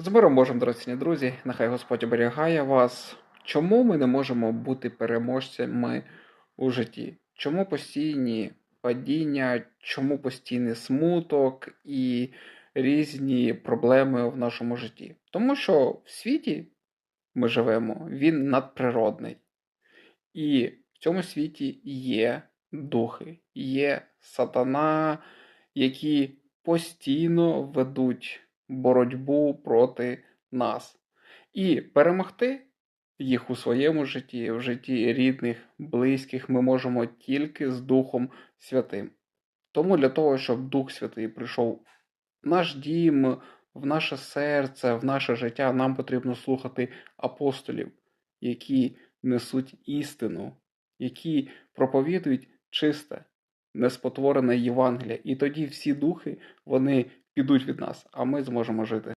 З миром Божим, дорогоцінні друзі, нехай Господь оберігає вас. Чому ми не можемо бути переможцями у житті? Чому постійні падіння, чому постійний смуток і різні проблеми в нашому житті? Тому що в світі ми живемо, він надприродний. І в цьому світі є духи, є сатана, які постійно ведуть боротьбу проти нас. І перемогти їх у своєму житті, в житті рідних, близьких, ми можемо тільки з Духом Святим. Тому для того, щоб Дух Святий прийшов в наш дім, в наше серце, в наше життя, нам потрібно слухати апостолів, які несуть істину, які проповідують чисте, неспотворене Євангеліє. І тоді всі духи вони підуть від нас, а ми зможемо жити.